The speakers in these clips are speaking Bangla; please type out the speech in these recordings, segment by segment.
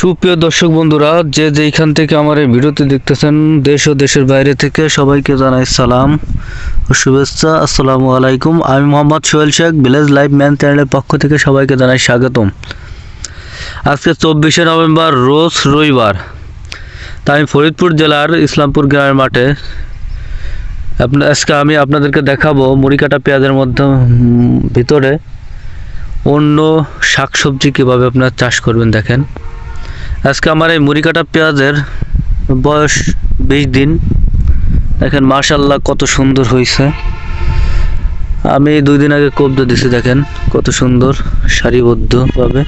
সুপ্রিয় দর্শক বন্ধুরা, যে যেইখান থেকে আমার এই ভিডিওটি দেখতেছেন, দেশ ও দেশের বাইরে থেকে সবাইকে জানাই সালাম ও শুভেচ্ছা। আসসালামু আলাইকুম। আমি Mohammad Sohel Sheikh village live man চ্যানেলের পক্ষ থেকে সবাইকে জানাই স্বাগতম। আজকে চব্বিশে নভেম্বর, রোজ রবিবার। তা আমি ফরিদপুর জেলার ইসলামপুর গ্রামের মাঠে। আপনার আজকে আমি আপনাদেরকে দেখাবো মুড়িকাটা পেঁয়াজের মধ্যে ভিতরে অন্য শাকসবজি কীভাবে আপনার চাষ করবেন দেখেন। আজকে আমার এই মুড়ি কাটা পেঁয়াজের বয়স বিশ দিন। দেখেন মাশাল্লাহ কত সুন্দর হয়েছে আমি দুই দিন আগে কবজা দিছি, দেখেন, কত সুন্দর, সারিবদ্ধভাবে।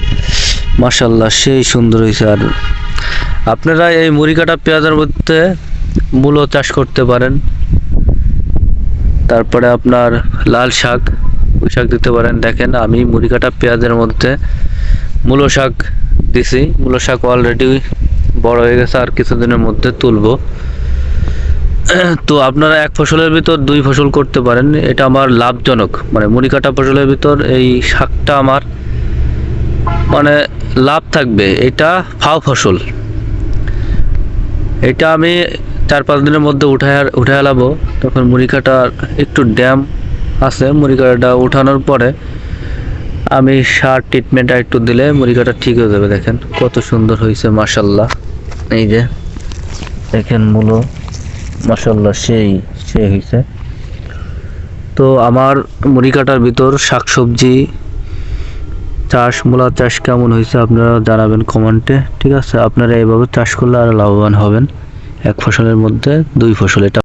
মাশাল্লাহ সেই সুন্দর হয়েছে আর আপনারা এই মুড়ি কাটা পেঁয়াজের মধ্যে মূলো চাষ করতে পারেন। তারপরে আপনার লাল শাক ওই শাক দিতে পারেন। দেখেন, আমি মুড়ি কাটা পেঁয়াজের মধ্যে মূলো শাক দিছি মূলো শাক অলরেডি বড় হয়ে গেছে, আর কিছুদিনের মধ্যে তুলবো। তো আপনারা এক ফসলের ভিতর দুই ফসল করতে পারেন, এটা আমার লাভজনক। মানে মুড়ি কাটা ফসলের ভিতর এই শাকটা আমার মানে লাভ থাকবে। এটা ফাও ফসল। এটা আমি চার পাঁচ দিনের মধ্যে উঠে উঠে এলাবো তখন মুড়ি কাটার একটু ড্যাম আছে। মুড়ি কাটাটা উঠানোর পরে আমি সার ট্রিটমেন্ট একটু দিলে মুড়ি কাটা ঠিক হয়ে যাবে, দেখেন। কত সুন্দর হয়েছে মাসাল্লাহ এই যে, দেখেন মূলো। মাসাল্লাহ সেই সে হয়েছে। তো আমার মুড়ি কাটার ভিতর শাকসবজি, চাষ, মূলা চাষ কেমন হয়েছে আপনারা জানাবেন কমেন্টে, ঠিক আছে? আপনারা এইভাবে চাষ করলে আরও লাভবান হবেন। এক ফসলের মধ্যে দুই ফসল, এটা